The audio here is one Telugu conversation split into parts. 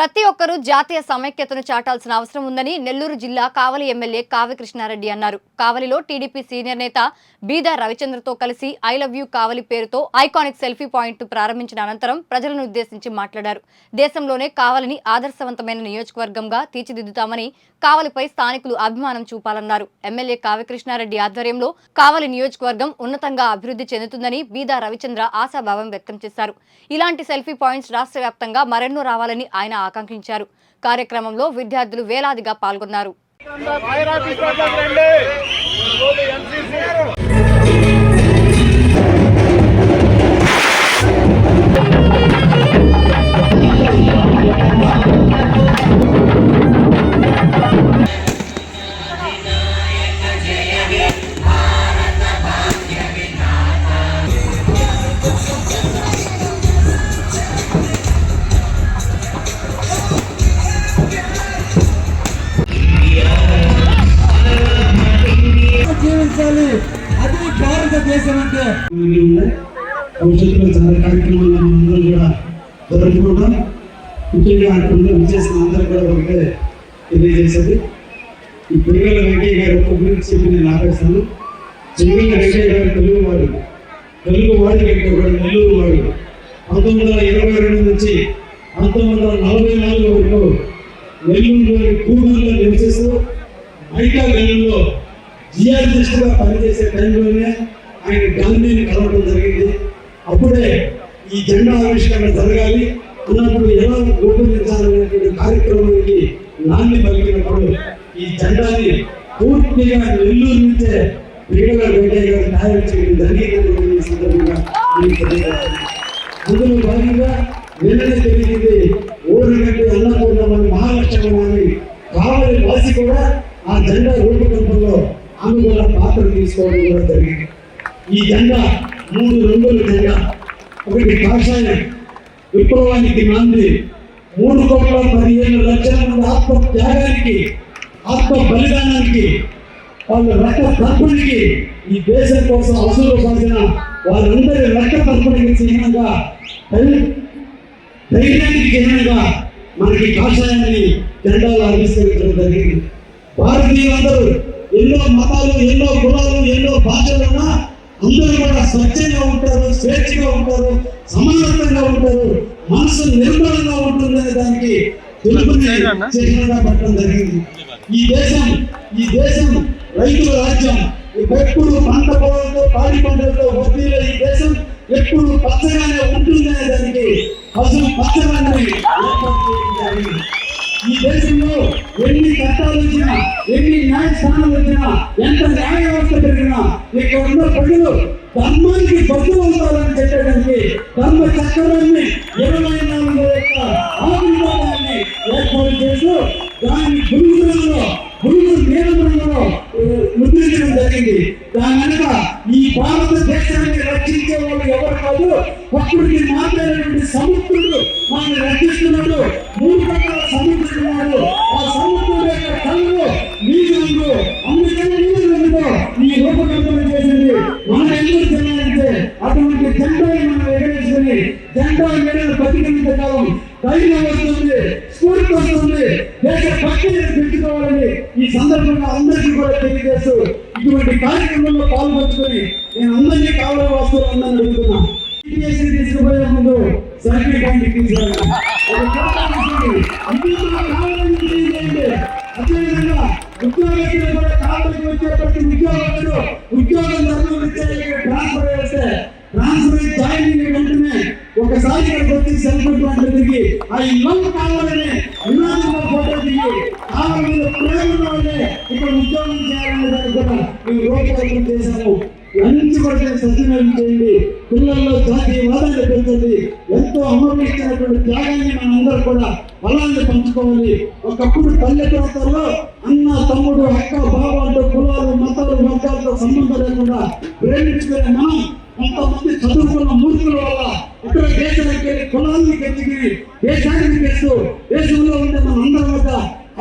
ప్రతి ఒక్కరూ జాతీయ సమైక్యతను చాటాల్సిన అవసరం ఉందని నెల్లూరు జిల్లా కావలి ఎమ్మెల్యే కావ్య కృష్ణారెడ్డి అన్నారు. కావలిలో టీడీపీ సీనియర్ నేత బీదా రవిచంద్రతో కలిసి ఐ లవ్ యూ కావలి పేరుతో ఐకానిక్ సెల్ఫీ పాయింట్ ప్రారంభించిన అనంతరం ప్రజలను ఉద్దేశించి మాట్లాడారు. దేశంలోనే కావలిని ఆదర్శవంతమైన నియోజకవర్గంగా తీర్చిదిద్దుతామని కావలిపై స్థానికులు అభిమానం చూపాలన్నారు. ఎమ్మెల్యే కావ్యకృష్ణారెడ్డి ఆధ్వర్యంలో కావలి నియోజకవర్గం ఉన్నతంగా అభివృద్ధి చెందుతుందని బీదా రవిచంద్ర ఆశాభావం వ్యక్తం చేశారు. ఇలాంటి సెల్ఫీ పాయింట్స్ రాష్ట్ర వ్యాప్తంగా మరెన్నో రావాలని ఆయన ఆకాంక్షించారు. కార్యక్రమంలో విద్యార్థులు వేలాదిగా పాల్గొన్నారు. ఫైర్ ఆఫీసర్ అది భారతదేశం అంటే భవిష్యత్తులో చాలా కార్యక్రమాలు మనం కూడా జరుపుకుంటాం ముఖ్యంగా అక్కడ విచ్చేసిన అందరూ కూడా ఒకటే తెలియజేసేది ఈ పిల్లల వెంకయ్య గారి ఒక్క గురించి చెప్పి నేను ఆపేస్తాను చెవిల వెంకయ్య గారు తెలుగు వాడు తెలుగు వాడి కంటే కూడా నెల్లూరు వాడు పంతొమ్మిది వందల ఇరవై రెండు నుంచి పంతొమ్మిది వందల నలభై నాలుగు వరకు నెల్లూరులోని కూడూరులో నివసిస్తూ మైకా నెల్లూరులో జియాలజిస్ట్గా పనిచేసే టైంలోనే ఆయన గాంధీని కలవడం జరిగింది. అప్పుడే ఈ జెండా ఆవిష్కరణ జరగాలి. అన్నప్పుడు ఎలా రూపొందించాలనేటువంటి కార్యక్రమానికి నాంది పలికినప్పుడు ఈ జెండాని పూర్తిగా నెల్లూరు నుంచే పిల్లల వెంకయ్య గారు తయారు చేయడం జరిగిందని సందర్భంగా అందులో భాగంగా నిన్ననే తెలిసింది ఊరికంటే అన్నపూర్ణమని మహాలక్ష్మి కావలి వాసి కూడా ఆ జెండా రూపకల్పంలో ఆమె కూడా పాత్ర తీసుకోవడం కూడా జరిగింది. ఈ జెండా మూడు రంగుల జెండా ఒకటి కాషాయం. విప్లవానికి నాంది. మూడు కోట్ల పదిహేను లక్షల మంది ఆత్మ త్యాగానికి ఆత్మ బలిదానానికి వాళ్ళ రక్త తర్పణకి ఈ దేశం కోసం అవసరం పడిన వారందరి రక్త తర్పణకి చిహ్నంగా ధైర్యానికి చిహ్నంగా మనకి కాషాయాన్ని జెండాలు ఆవిష్కరించడం జరిగింది. భారతీయులందరూ ఎన్నో మతాలు ఎన్నో కులాలు ఎన్నో భాషలు ఉన్నా అందరూ కూడా స్వచ్ఛంగా ఉంటారు స్వేచ్ఛగా ఉంటారు సమానత్వంగా ఉంటారు మనసు నిర్మలంగా ఉంటుందనే దానికి తెలుపుని చిహ్నంగా పెట్టడం జరిగింది. ఈ దేశం ఈ దేశం రైతుల రాజ్యం ఎప్పుడు పంట పొలాలతో పాడి పంటలతో వడ్డీలో ఈ దేశం ఎప్పుడు పచ్చగానే ఉంటుందనే దానికి పశువు పచ్చగానే ఈ దేశంలో ఎన్ని చట్టాలు వచ్చినా ఎన్ని న్యాయస్థానాలు వచ్చినా ఎంత న్యాయ వ్యవస్థ పెరిగినా ఇక్కడ ఉన్న ప్రజలు ధర్మానికి బద్దు అవుతారని చెప్పడానికి ధర్మ చక్రాన్ని ఇరవై నాలుగు యొక్క ఆవిర్భావాన్ని ఏర్పాటు చేస్తూ దాని గురువులలో గురుగు నియమనంలో ముద్రించడం జరిగింది. దాని వెనక ఈ భారతదేశాన్ని రక్షించే వాళ్ళు ఎవరు కాదు ప్రకృతి మాట్లాడేటువంటి సముద్రుడు మనల్ని రక్షిస్తున్నాడు మన ఎందుకు చేయాలంటే అటువంటి జెండాని మనం ఎగరేసుకుని జెండా మెడలు బతికినంత కాలం ధైర్యం వస్తుంది స్ఫూర్తి వస్తుంది దేశ భక్తిని పెంచుకోవాలని ఈ సందర్భంగా అందరికీ కూడా తెలియజేస్తూ ఇటువంటి కార్యక్రమంలో పాల్గొంచుకొని నేను అందరినీ కావాలని వస్తువులు అందరిని అడుగుతున్నా TPSC తీసుకుపోయే ముందు సర్కిల్ పాయింట్ తీసుకురండి అదేవిధంగా ఉద్యోగస్తులు కూడా కావాలని వచ్చేటప్పుడు ఉద్యోగం ఉద్యోగం ట్రాన్స్ఫర్ అయితే ట్రాన్స్ఫర్ జాయిన్ వెంటనే ఒకసారి ఇక్కడికి వచ్చి సెల్ఫ్ తిరిగి ఆ లవ్ కావాలని నినాదంలో ఫోటో దిగి కావాలి మీద ప్రేమ ఇక్కడ ఉద్యోగం చేయాలనే దానికి కూడా మేము రూపకల్పన చేశాము. మంచి పడితే చేయండి పిల్లల్లో జాతీయవాదాన్ని పెంచండి ఎంతో అమర్పించినటువంటి త్యాగాన్ని మనం అందరూ కూడా బలాన్ని పంచుకోవాలి. ఒకప్పుడు పల్లె అన్న తమ్ముడు అక్క బావ కులాలు మతాలు వర్గాలతో సంబంధం లేకుండా ప్రేమించుకునే మనం కొంతమంది చదువుకున్న మూర్ఖుల వల్ల ఇతర దేశానికి వెళ్ళి కులాలను పెంచుకుని దేశానికి తెస్తూ దేశంలో ఉండే మన అందరం వద్ద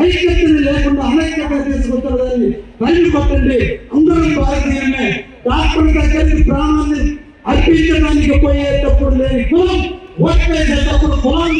ఐక్యతని లేకుండా అనైక్యత తీసుకొచ్చారు తీసుకొచ్చారని తల్లి పట్టండి అందరం భారతీయమే డాక్టర్ దగ్గరికి ప్రాణాన్ని అర్పించడానికి పోయేటప్పుడు లేని కులం వచ్చేటప్పుడు కులం